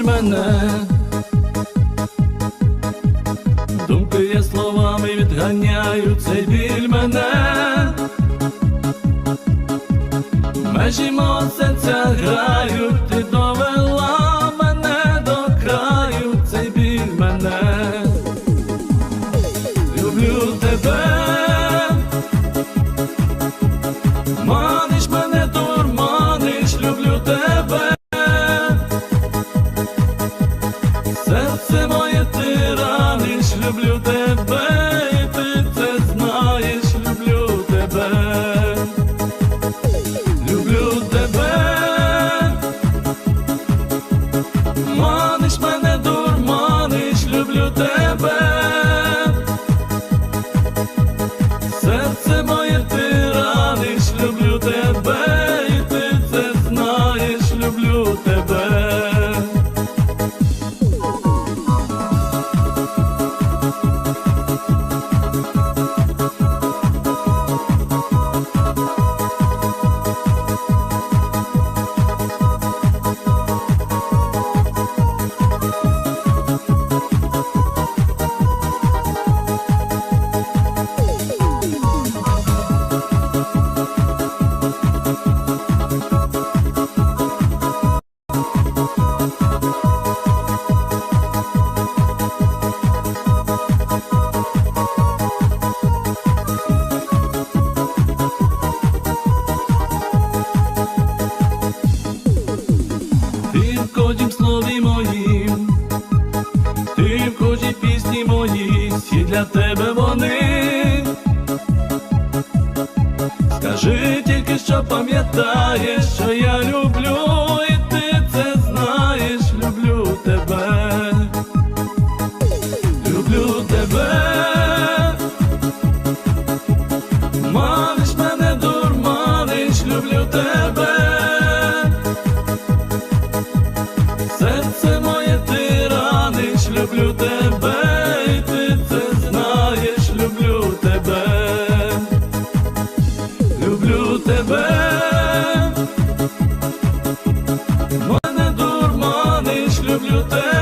біль мене, думки я словами відганяю цей біль мене, межі мого серця грають, ти довела мене до краю, цей біль мене, люблю тебе. люблю. голові мої, ти в кожній пісні мої, всі для тебе вони. Скажи тільки, що пам'ятаєш, що я люблю, і ти це знаєш, люблю тебе, люблю тебе, маниш мене, дурманиш, люблю тебе. люблю тебе, мене дурманиш, люблю тебе.